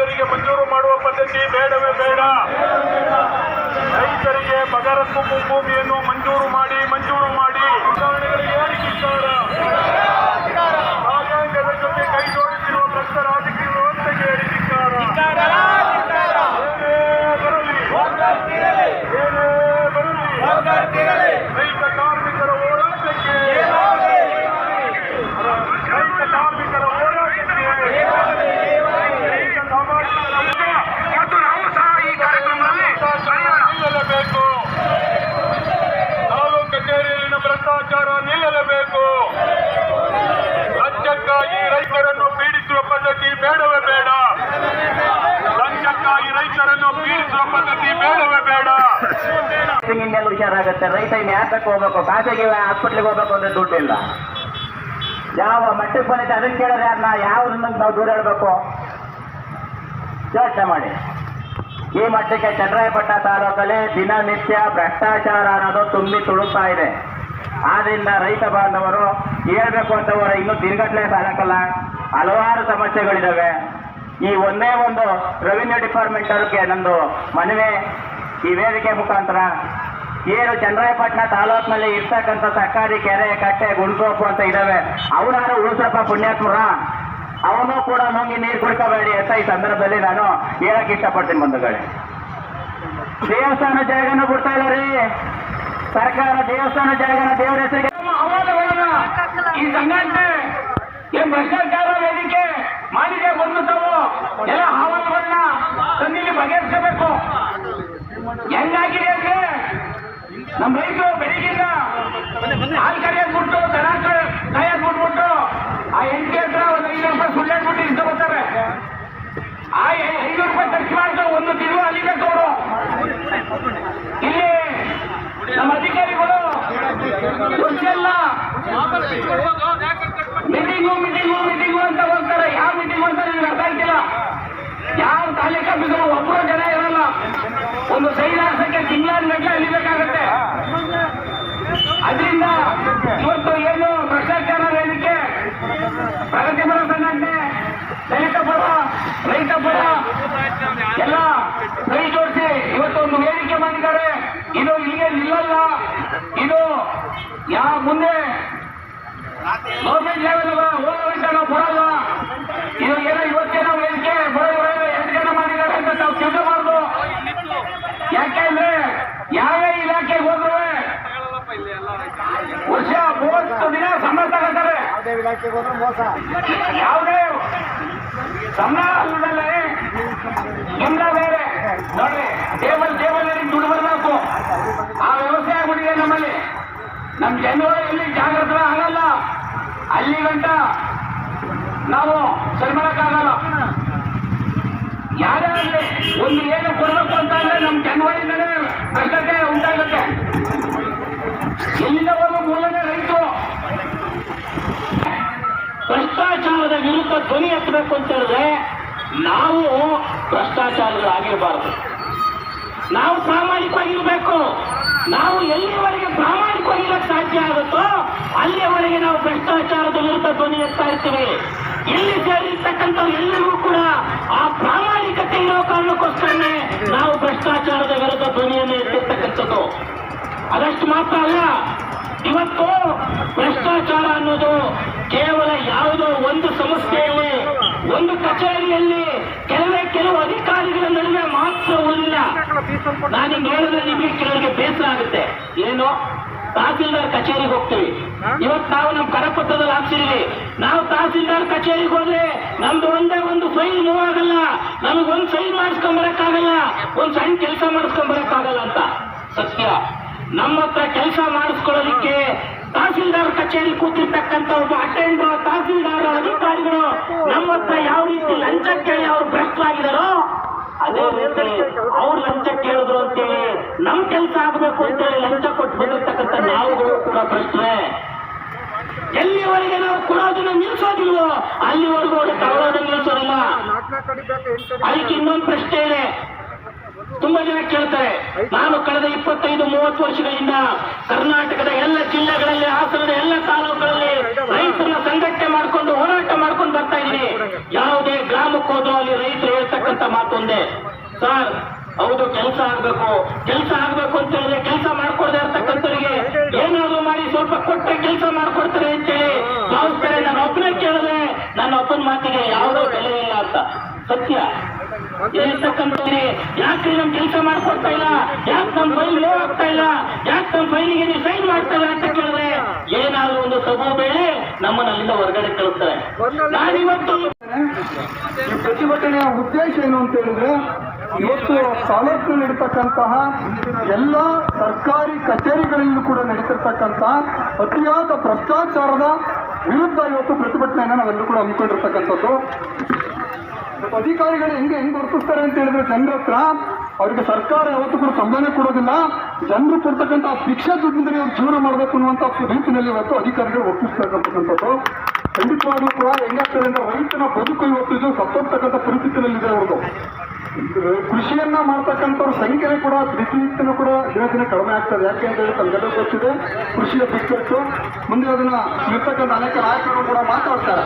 ರೈತರಿಗೆ ಮಂಜೂರು ಮಾಡುವ ಪದ್ಧತಿ ಬೇಡವೇ ಬೇಡ. ರೈತರಿಗೆ ಬಗರಕ್ಕೂ ಭೂಮಿಯನ್ನು ಮಂಜೂರು ಮಾಡಿ ಮಂಜೂರು ಮಾಡಿ. ಕಿತ್ತಾರ ಹುಷಾರಾಗುತ್ತೆ. ರೈತ ಇನ್ನು ಯಾತಕ್ಕೆ ಹೋಗ್ಬೇಕು? ಖಾಸಗಿ ಹಾಸ್ಪಿಟ್ಲಿಗೆ ಹೋಗ್ಬೇಕು ಅಂದ್ರೆ ದುಡ್ಡಿಲ್ಲ. ಯಾವ ಮಟ್ಟಕ್ಕೆ ಬಂದೈತೆ ಅದಕ್ಕೆ ಕೇಳಿದ್ರೆ ಅದನ್ನ ಯಾವ ನಾವು ದೂರ ಹೇಳಬೇಕು ಯೋಚನೆ ಮಾಡಿ. ಈ ಮಟ್ಟಕ್ಕೆ ಚಂದ್ರಾಯಪಟ್ಟಣ ತಾಲೂಕಲ್ಲಿ ದಿನನಿತ್ಯ ಭ್ರಷ್ಟಾಚಾರ ಅನ್ನೋದು ತುಂಬಿ ತುಳುಕ್ತಾ ಇದೆ. ಆದ್ರಿಂದ ರೈತ ಬಾಂಧವರು ಹೇಳ್ಬೇಕು ಅಂತವರ, ಇನ್ನು ದಿನಗಟ್ಟಲೆ ಸಾಲಕ್ಕಲ್ಲ. ಹಲವಾರು ಸಮಸ್ಯೆಗಳಿದಾವೆ. ಈ ಒಂದೇ ಒಂದು ರೆವಿನ್ಯೂ ಡಿಪಾರ್ಟ್ಮೆಂಟ್ ಅವ್ರಿಗೆ ನಂದು ಮನವಿ, ಈ ವೇದಿಕೆ ಮುಖಾಂತರ. ಏನು ಚಂದ್ರಾಯಪಟ್ಟಣ ತಾಲೂಕಿನಲ್ಲಿ ಇರ್ತಕ್ಕಂಥ ಸರ್ಕಾರಿ ಕೆರೆ, ಕಟ್ಟೆ, ಗುಣಸೋಪು ಅಂತ ಇದ್ದಾವೆ ಅವನಾರು ಉಳಿಸಪ್ಪ ಪುಣ್ಯಾತ್ಮರ. ಅವನು ಕೂಡ ನುಂಗಿ ನೀರು ಕುಡ್ಕೋಬೇಡಿ ಅಂತ ಈ ಸಂದರ್ಭದಲ್ಲಿ ನಾನು ಹೇಳಕ್ ಇಷ್ಟಪಡ್ತೀನಿ ಬಂಧುಗಳೇ. ದೇವಸ್ಥಾನ ಜಾಗನೂ ಬಿಡ್ತಾ ಇಲ್ಲ ರೀ. ಸರ್ಕಾರ ದೇವಸ್ಥಾನ ಜಾಗನ ದೇವರ ಹೆಸರಿಗೆ ಈ ಸಂಘಟನೆ ಭ್ರಷ್ಟಾಚಾರ ವೇದಿಕೆ ಮಾಡಿದೆ ಬಂದು ತಾವು ಎಲ್ಲ ಅಹವಾಲುಗಳನ್ನ ತಂದಿಲ್ಲಿ ಬಗೆಹರಿಸಬೇಕು. ಹೆಂಗಾಗಿದೆ ಅಂದ್ರೆ ನಮ್ಮ ರೈತರು ಬೆಳಿಗ್ಗಿಂದ ಹಾಲು ಕರೆಯೋದು ಬಿಟ್ಟು ದನ ಕಾಯೋದು ಬಿಟ್ಬಿಟ್ಟು ಆ ಎಂಟಿ ಹತ್ರ ಒಂದು ಐದು ರೂಪಾಯಿ ಸುಳ್ಳಾಡ್ಬಿಟ್ಟು ಇಷ್ಟ ಬರ್ತಾರೆ. ಆ ಐ- ಐದು ರೂಪಾಯಿ ಖರ್ಚು ಮಾಡಿದ್ರೆ ಒಂದು ತಿಂಗಳು ಅಲ್ಲಿಗೆ ಅವರು ಇಲ್ಲಿ ನಮ್ಮ ಅಧಿಕಾರಿಗಳು ಮೀಟಿಂಗು ಮೀಟಿಂಗು ಮೀಟಿಂಗು ಅಂತ ಹೋಗ್ತಾರೆ ಯಾವ ಮೀಟಿಂಗು ಅಂತ ನಿಮ್ಗೆ ಅರ್ಥ ಆಗ್ತಿಲ್ಲ ಯಾವ ತಾಲೂಕು ಆಫೀಸರು ಒಬ್ಬರು ಜನ ಇರಲ್ಲ ಒಂದು ಸೈನ್ ಹಾಕ್ಸಕ್ಕೆ ತಿಂಗಳ ಗಂಟೆ ಅಲಿಬೇಕಾಗತ್ತೆ ಅದರಿಂದ ಇವತ್ತು ಏನು ಭ್ರಷ್ಟಾಚಾರ ವೇದಿಕೆ ಪ್ರಗತಿಪರ ಸಂಘಟನೆ ದಲಿತ ಪರ ರೈತ ಪರ ಎಲ್ಲ ಕೈ ಜೋಡಿಸಿ ಇವತ್ತು ಒಂದು ವೇದಿಕೆ ಮಾಡಿದ್ದಾರೆ ಇದು ನಿಲ್ಲಲ್ಲ ಇದು ಯಾವ ಮುಂದೆ? ಗೌರ್ಮೆಂಟ್ ಲೆವೆಲ್ ಹೋರಾಟ ನಾವು ಬರಲ್ಲ ಇದು ಏನೋ ಇವತ್ತೇ ನಾವು ವೇದಿಕೆ ಬರೋದು ಎಂಟು ಮಾಡಿದ್ದಾರೆ ಅಂತ ನಾವು ತಿಳ್ಕೋಬಾರ್ದು ಯಾಕೆಂದ್ರೆ ಯಾವ ಇಲಾಖೆಗೆ ಹೋದ್ರು ವರ್ಷ ಮೂವತ್ತು ದಿನ ಸಂಬಳ ತಗೋತಾರೆ. ಯಾವುದೇ ಸಂಬಳ ಆಗ್ಬಿಟ್ಟಿದೆ ನಮ್ಮಲ್ಲಿ. ನಮ್ಮ ಜನರು ಎಲ್ಲಿ ಜಾಗೃತರ ಆಗಲ್ಲ. ಅಲ್ಲಿ ಗಂಟ ನಾವು ಸರಿಮಾಡಕ್ಕಾಗಲ್ಲ. ಯಾರೇ ಆಗಲಿ, ಒಂದು ಏನು ಕೊಡಬೇಕು ಅಂತ ಅಂದ್ರೆ ನಮ್ಮ ಜನವರಿಂದಲೇ ಕಷ್ಟತೆ ಉಂಟಾಗುತ್ತೆ. ಎಲ್ಲಿಂದ ಬರುವ ಮೂಲನೇ ರೈತರು. ಭ್ರಷ್ಟಾಚಾರದ ವಿರುದ್ಧ ಧ್ವನಿ ಎತ್ತಬೇಕು ಅಂತ ಹೇಳಿದ್ರೆ ನಾವು ಭ್ರಷ್ಟಾಚಾರಗಳಾಗಿರಬಾರದು ನಾವು ಪ್ರಾಮಾಣಿಕವಾಗಿರ್ಬೇಕು. ನಾವು ಎಲ್ಲಿವರೆಗೆ ಪ್ರಾಮಾಣಿಕವಾಗಿರಕ್ಕೆ ಸಾಧ್ಯ ಆಗುತ್ತೋ, ಅಲ್ಲಿಯವರೆಗೆ ನಾವು ಭ್ರಷ್ಟಾಚಾರದ ವಿರುದ್ಧ ಧ್ವನಿ ಎತ್ತಾ ಇರ್ತೀವಿ. ಇಲ್ಲಿ ಸೇರಿರ್ತಕ್ಕಂಥ ಎಲ್ಲರಿಗೂ ಕೂಡ ಆ ಪ್ರಾಮಾಣಿಕತೆ ಇರೋ ಕಾರಣಕ್ಕೋಸ್ಕರನೇ ನಾವು ಭ್ರಷ್ಟಾಚಾರದ ವಿರುದ್ಧ ಧ್ವನಿಯನ್ನು ಎತ್ತಿರ್ತಕ್ಕಂಥದ್ದು. ಅದಷ್ಟು ಮಾತ್ರ ಅಲ್ಲ, ಇವತ್ತು ಭ್ರಷ್ಟಾಚಾರ ಅನ್ನೋದು ಕೇವಲ ಯಾವುದೋ ಒಂದು ಸಂಸ್ಥೆಯಲ್ಲಿ ಒಂದು ಕಚೇರಿಯಲ್ಲಿ ಕೆಲವೇ ಕೆಲವು ಅಧಿಕಾರಿಗಳ ನಡುವೆ ಮಾತ್ರ ಉಳಿದಿಲ್ಲ ನಾನು ನೋಡಿದ್ರೆ ಹೇಳಿದ್ರೆ ನಿಮಗೆ ಬೇಸರ ಆಗುತ್ತೆ. ಏನು? ತಹಸೀಲ್ದಾರ್ ಕಚೇರಿಗೆ ಹೋಗ್ತೀವಿ. ಇವತ್ತು ನಾವು ನಮ್ಮ ಕರಪತ್ರದಲ್ಲಿ ಹಾಕ್ಸಿದೀವಿ. ನಾವು ತಹಸೀಲ್ದಾರ್ ಕಚೇರಿಗೆ ಹೋದ್ರೆ ನಮ್ದು ಒಂದೇ ಒಂದು ಫೈಲ್ ಮೂವ್ ಆಗಲ್ಲ. ನಮಗೊಂದು ಫೈಲ್ ಮಾಡಿಸ್ಕೊಂಬರಕ್ಕಾಗಲ್ಲ ಒಂದ್ ಸಣ್ಣ ಕೆಲಸ ಮಾಡಿಸ್ಕೊಂಬರಕ್ಕಾಗಲ್ಲ ಅಂತ. ಸತ್ಯ. ನಮ್ಮ ಹತ್ರ ಕೆಲಸ ಮಾಡಿಸ್ಕೊಳ್ಳೋದಿಕ್ಕೆ ತಹಸೀಲ್ದಾರ್ ಕಚೇರಿ ಕೂತಿರ್ತಕ್ಕಂಥ ಒಬ್ಬ ಅಟೆಂಡರ್ ತಹಸೀಲ್ದಾರ್ ಅಧಿಕಾರಿಗಳು ನಮ್ಮ ಹತ್ರ ಯಾವ ರೀತಿ ಲಂಚ ಕೇಳಿ ಅವ್ರು ಭ್ರಷ್ಟರಾಗಿದಾರೋ ಅದೇ ರೀತಿ ಅವ್ರು ಲಂಚ ಕೇಳಿದ್ರು ಅಂತೇಳಿ ನಮ್ ಕೆಲಸ ಆಗ್ಬೇಕು ಅಂತೇಳಿ ಲಂಚ ಕೊಟ್ಟು ಬಂದಿರ್ತಕ್ಕಂಥ ನಾವುಗಳು ಕೂಡ ಪ್ರಶ್ನೆ. ಎಲ್ಲಿವರೆಗೆ ನಾವು ಕೊಡೋದನ್ನ ನಿಲ್ಸೋದಿಲ್ವೋ? ಅಲ್ಲಿವರೆಗೂ ಅವರು ತಗೊಳ್ಳೋದನ್ನ ನಿಲ್ಸೋದಿಲ್ಲ. ಅದಕ್ಕೆ ಇನ್ನೊಂದು ಪ್ರಶ್ನೆ ಇದೆ. ತುಂಬಾ ಜನ ಕೇಳ್ತಾರೆ ನಾನು ಕಳೆದ ಇಪ್ಪತ್ತೈದು ಮೂವತ್ತು ವರ್ಷಗಳಿಂದ ಕರ್ನಾಟಕದ ಎಲ್ಲ ಜಿಲ್ಲೆಗಳಲ್ಲಿ ಹಾಸನದ ಎಲ್ಲ ತಾಲೂಕುಗಳಲ್ಲಿ ರೈತರನ್ನ ಸಂಘಟನೆ ಮಾಡ್ಕೊಂಡು ಹೋರಾಟ ಮಾಡ್ಕೊಂಡು ಬರ್ತಾ ಇದ್ದೀನಿ. ಹೇಳ್ತಕ್ಕಂಥ ಮಾತೊಂದೇ ಸರ್, ಹೌದು, ಕೆಲಸ ಆಗ್ಬೇಕು. ಕೆಲಸ ಆಗ್ಬೇಕು ಅಂತ ಹೇಳಿದ್ರೆ ಕೆಲಸ ಮಾಡ್ಕೊಡದೆ ಇರ್ತಕ್ಕಂಥವ್ರಿಗೆ ಏನಾದ್ರೂ ಮಾಡಿ ಸ್ವಲ್ಪ ಕೊಟ್ಟರೆ ಕೆಲಸ ಮಾಡ್ಕೊಡ್ತಾರೆ ಅಂತೇಳಿ ಭಾವಿಸ್ತಾರೆ ನನ್ನ ಒಬ್ಬನೇ ಕೇಳಿದ್ರೆ ನನ್ನ ಒಬ್ಬನ ಮಾತಿಗೆ ಯಾವುದೋ ಬೆಲೆ ಇಲ್ಲ ಅಂತ. ಸತ್ಯ. ಏನಿರ್ತಕ್ಕಂಥವ್ರಿ ಯಾಕೆ ನಮ್ ಕೆಲಸ ಮಾಡ್ಕೊಡ್ತಾ ಇಲ್ಲ? ಯಾಕೆ ನಮ್ ಫೈಲ್ ಲೋ ಆಗ್ತಾ ಇಲ್ಲ? ಯಾಕೆ ನಮ್ ಫೈಲಿಗೆ ನೀವು ಸೈನ್ ಮಾಡ್ತಾ ಅಂತ ಕೇಳಿದ್ರೆ ಏನಾದ್ರೂ ಒಂದು ಸಬು ಬೇಳೆ ನಮ್ಮನ್ನ ಅಲ್ಲಿಂದ ಹೊರಗಡೆ ಕಳಿಸ್ತಾರೆ ನಾನಿವತ್ತು ಈ ಪ್ರತಿಭಟನೆಯ ಉದ್ದೇಶ ಏನು ಅಂತ ಹೇಳಿದ್ರೆ, ಇವತ್ತು ತಾಲೂಕು ನಡೀತಕ್ಕಂತಹ ಎಲ್ಲ ಸರ್ಕಾರಿ ಕಚೇರಿಗಳಲ್ಲೂ ಕೂಡ ನಡೀತಿರ್ತಕ್ಕಂತಹ ಅತಿಯಾದ ಭ್ರಷ್ಟಾಚಾರದ ವಿರುದ್ಧ ಇವತ್ತು ಪ್ರತಿಭಟನೆಯನ್ನು ನಾವೆಲ್ಲರೂ ಕೂಡ ಹಮ್ಮಿಕೊಂಡಿರ್ತಕ್ಕಂಥದ್ದು. ಅಧಿಕಾರಿಗಳು ಹೆಂಗೆ ಹೆಂಗ್ ಗುರುತಿಸ್ತಾರೆ ಅಂತ ಹೇಳಿದ್ರೆ, ಜನರ ಹತ್ರ ಅವರಿಗೆ ಸರ್ಕಾರ ಯಾವತ್ತೂ ಕೂಡ ಸಂಬಂಧ ಕೊಡೋದಿಲ್ಲ. ಜನರು ಕೊಡ್ತಕ್ಕಂಥ ಭಿಕ್ಷಾ ದುಡ್ಡಿಂದ ಜೀವನ ಮಾಡಬೇಕು ಅನ್ನುವಂಥ ರೀತಿಯಲ್ಲಿ ಇವತ್ತು ಅಧಿಕಾರಿಗಳು ವರ್ತಿಸ್ತಕ್ಕಂಥದ್ದು ಖಂಡಿತವಾಗ್ಲೂ ಕೂಡ ಹೆಂಗಾಗ್ತದೆ ಅಂದ್ರೆ ರೈತನ ಬದುಕು ಇವತ್ತು ಇದು ಪರಿಸ್ಥಿತಿಯಲ್ಲಿದೆ ಅವ್ರದ್ದು. ಕೃಷಿಯನ್ನ ಮಾಡ್ತಕ್ಕಂಥವ್ರ ಸಂಖ್ಯೆ ಕೂಡ ಪ್ರತಿನಿತ್ಯನೂ ಕೂಡ ದಿನ ದಿನ ಕಡಿಮೆ ಆಗ್ತದೆ. ಯಾಕೆ ಅಂತ ಹೇಳಿ ತಮಗೆಲ್ಲ ಗೊತ್ತಿದೆ, ಕೃಷಿಯ ಬಿಕ್ಕಟ್ಟು. ಮುಂದೆ ಅದನ್ನ ಇರ್ತಕ್ಕಂಥ ಅನೇಕ ನಾಯಕರು ಕೂಡ ಮಾತಾಡ್ತಾರೆ.